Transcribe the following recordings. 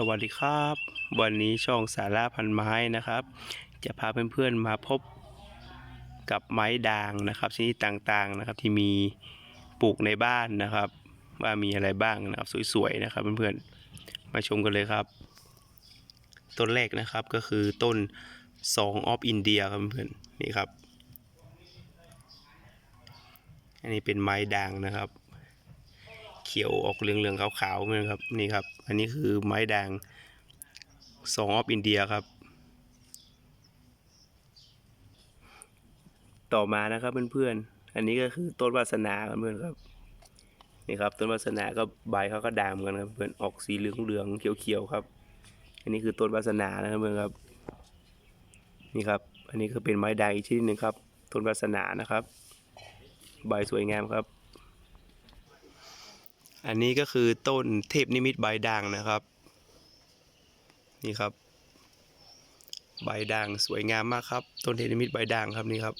สวัสดีครับ วันนี้ช่องสาระพันไม้นะครับ จะพาเพื่อนๆมาพบกับไม้ด่างนะครับชนิดต่างๆนะครับที่มีปลูกในบ้านนะครับ ว่ามีอะไรบ้างนะครับสวยๆนะครับเพื่อนๆมาชมกันเลยครับ ต้นแรกนะครับก็คือต้นสองออฟอินเดียครับเพื่อนๆนี่ครับ อันนี้เป็นไม้ด่างนะครับ ขียวออกเหลืองๆขาวๆเหมือนครับนี่ครับ อันนี้คือไม้แดงสองออฟอินเดียครับ ต่อมานะครับเพื่อนๆอันนี้ก็คือต้นวาสนาเพื่อนครับนี่ครับต้นวาสนาก็ใบเขาก็ด่างเหมือนกันครับเพื่อนออกสีเหลืองๆเขียวๆครับ อันนี้คือต้นวาสนานะครับเพื่อนครับนี่ครับ อันนี้ก็เป็นไม้ด่างอีกชนิดหนึ่งครับต้นวาสนานะครับ ใบสวยงามครับ อันนี้ก็คือต้นเทพนิมิตใบด่างนะครับ นี่ครับ ใบด่างสวยงามมากครับ ต้นเทพนิมิตใบด่างครับนี่ครับ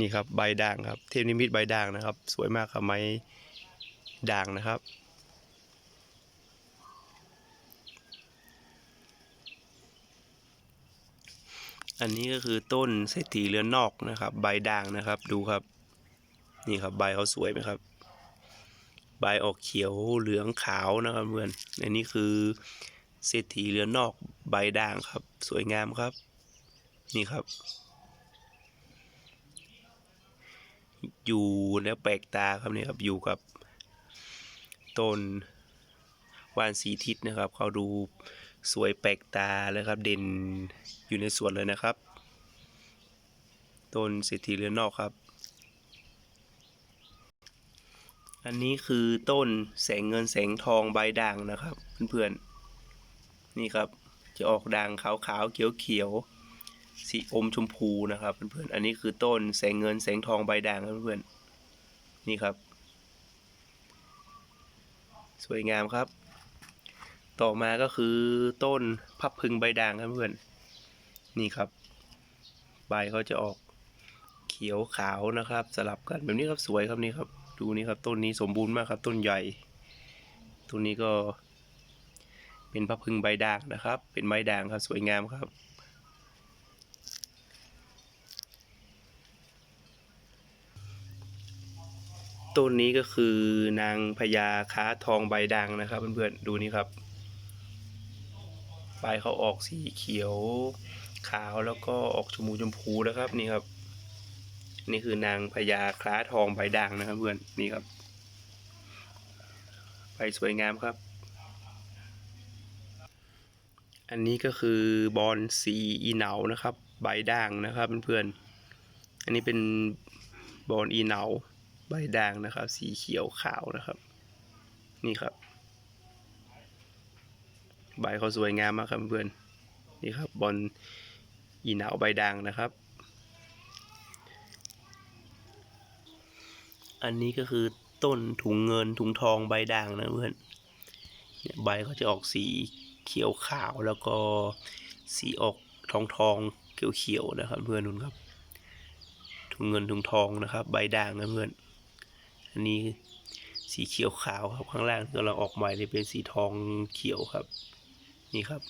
นี่ครับใบด่างครับ เทพนิมิตใบด่างนะครับ สวยมากครับไม้ด่างนะครับ อันนี้ก็คือต้นเศรษฐีเรือนนอกนะครับ ใบด่างนะครับ ดูครับ นี่ครับใบเขาสวยไหมครับ ใบออกเขียวเหลืองขาวนะครับเพื่อนอันนี้คือเศรษฐีเรือนนอกใบด่างครับ สวยงามครับ นี่ครับ อยู่แล้วแปลกตาครับนี่ครับอยู่กับต้นวานสีทิศนะครับ เขาดู สวยแปลกตาเลยครับ เด่นอยู่ในสวนเลยนะครับ ต้นเศรษฐีเรือนนอกครับ อันนี้คือต้นแสงเงินแสงทองใบด่างนะครับ เพื่อนๆ นี่ครับจะออกด่างขาวๆเขียวๆ สีอมชมพูนะครับเพื่อนๆ อันนี้คือต้นแสงเงินแสงทองใบด่างครับเพื่อนๆ นี่ครับ สวยงามครับ ต่อมาก็คือต้นพับพึงใบด่างครับเพื่อน นี่ครับ ใบเขาจะออกเขียวขาวนะครับ สลับกันแบบนี้ครับสวยครับนี่ครับ ดูนี่ครับต้นนี้สมบูรณ์มากครับ ต้นใหญ่ต้นนี้ก็ เป็นพับพึงใบด่างนะครับ เป็นไม้ด่างครับสวยงามครับต้นนี้ก็คือนางพญาค้าทองใบด่างนะครับเพื่อนๆดูนี่ครับ ใบเขาออกสีเขียวขาวแล้วก็ออกชมพูชมพูนะครับ นี่ครับ นี่คือนางพญาคล้าทองใบด่างนะครับเพื่อนนี่ครับใบสวยงามครับ อันนี้ก็คือบอลสีอีเหนานะครับ ใบด่างนะครับเพื่อนๆอันนี้เป็นบอลอีเหนาใบด่างนะครับ สีเขียวขาวนะครับ นี่ครับ ใบเขาสวยงามมากครับเพื่อนนี่ครับบอลอีเหนาใบด่างนะครับ อันนี้ก็คือต้นถุงเงินถุงทองใบด่างนะเพื่อนใบเขาจะออกสีเขียวขาวแล้วก็สีออกทองทองเขียวเขียวๆนะครับ เพื่อนนุ่นครับ ถุงเงินถุงทองนะครับ ใบด่างนะเพื่อน อันนี้สีเขียวขาวครับข้างล่างกำลังออกใหม่เลยเป็นสีทองเขียวครับ นี่ครับ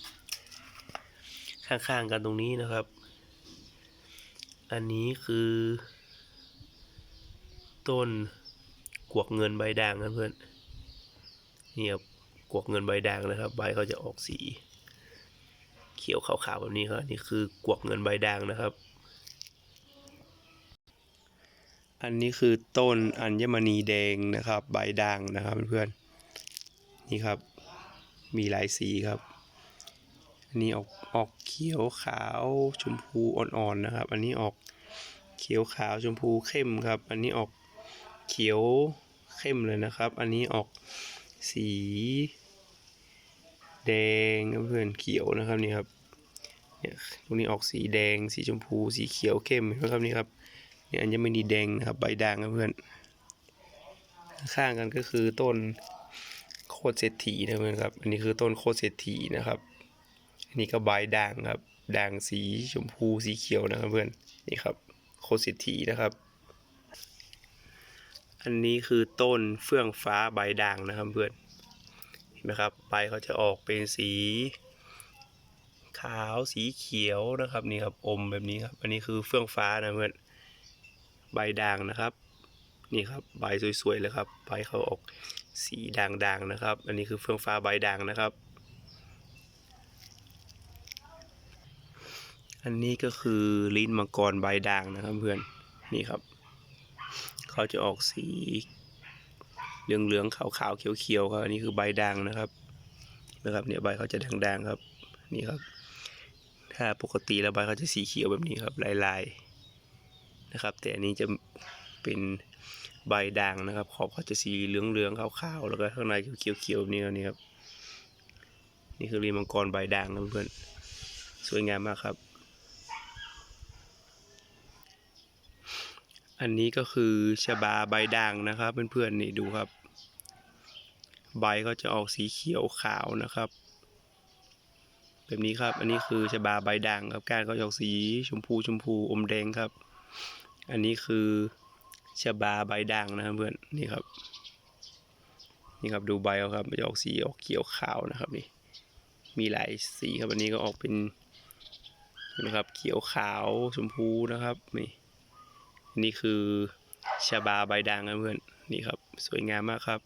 ข้างๆกันตรงนี้นะครับ อันนี้คือ ต้นกวกเงินใบด่างนะเพื่อนนี่ครับกวกเงินใบด่างนะครับ ใบเขาจะออกสีเขียวขาวๆแบบนี้ครับนี่คือกวกเงินใบด่างนะครับ อันนี้คือต้นอัญมณีแดงนะครับ ใบด่างนะครับเพื่อนนี่ครับมีหลายสีครับ อันนี้ออกออกเขียวขาวชมพูอ่อนๆนะครับ อันนี้ออกเขียวขาวชมพูเข้มครับ อันนี้ออกเขียวเข้มเลยนะครับ อันนี้ออกสี แดงเพื่อนเขียวนะครับนี่ครับเนี่ยตรงนี้ออกสีแดง สีชมพู สีเขียวเข้มเห็นไหมครับนี่ครับเนี่ยอันยังไม่ดีแดงนะครับ ใบด่างนะเพื่อน ข้างกันก็คือต้นโคตรเศรษฐีนะเพื่อนครับ อันนี้คือต้นโคตรเศรษฐีนะครับ นนี้ก็ใบด่างครับด่างสีชมพูสีเขียวนะครับเพื่อนนี่ครับโคตรเศรษฐีนะครับ อันนี้คือต้นเฟื่องฟ้าใบด่างนะครับเพื่อนเห็นไหมครับใบเขาจะออกเป็นสี ขาวสีเขียวนะครับนี่ครับอมแบบนี้ครับอันนี้คือเฟื่องฟ้านะเพื่อนใบด่างนะครับ นี่ครับใบสวยๆเลยครับใบเขาออกสีด่างๆนะครับ อันนี้คือเฟื่องฟ้าใบด่างนะครับ อันนี้ก็คือลิ้นมังกรใบด่างนะครับเพื่อนนี่ครับ เขาจะออกสีเหลืองๆขาวๆเขียวๆครับอันนี้คือใบด่างนะครับนะครับเนี่ยใบเขาจะด่างๆครับนี่ครับ ถ้าปกติแล้วใบเขาจะสีเขียวแบบนี้ครับลายๆนะครับ แต่อันนี้จะเป็นใบด่างนะครับ ขอบเขาจะสีเหลืองๆขาวๆแล้วก็ข้างในเขียวๆแบบนี้ครับนี่ครับนี่คือรีมังกรใบด่างนะเพื่อนสวยงามมากครับ อันนี้ก็คือชบาใบด่างนะครับ เพื่อนๆนี่ดูครับ ใบก็จะออกสีเขียวขาวนะครับ แบบนี้ครับ อันนี้คือชบาใบด่างครับก้านเขาจะออกสีชมพูชมพูอมแดงครับ อันนี้คือชบาใบด่างนะครับเพื่อนนี่ครับ นี่ครับดูใบเขาครับจะออกสีออกเขียวขาวนะครับนี่ มีหลายสีครับอันนี้ก็ออกเป็นนะครับเขียวขาวชมพูนะครับนี่ นี่คือชาบาใบด่างนะเพื่อนนี่ครับ สวยงามมากครับ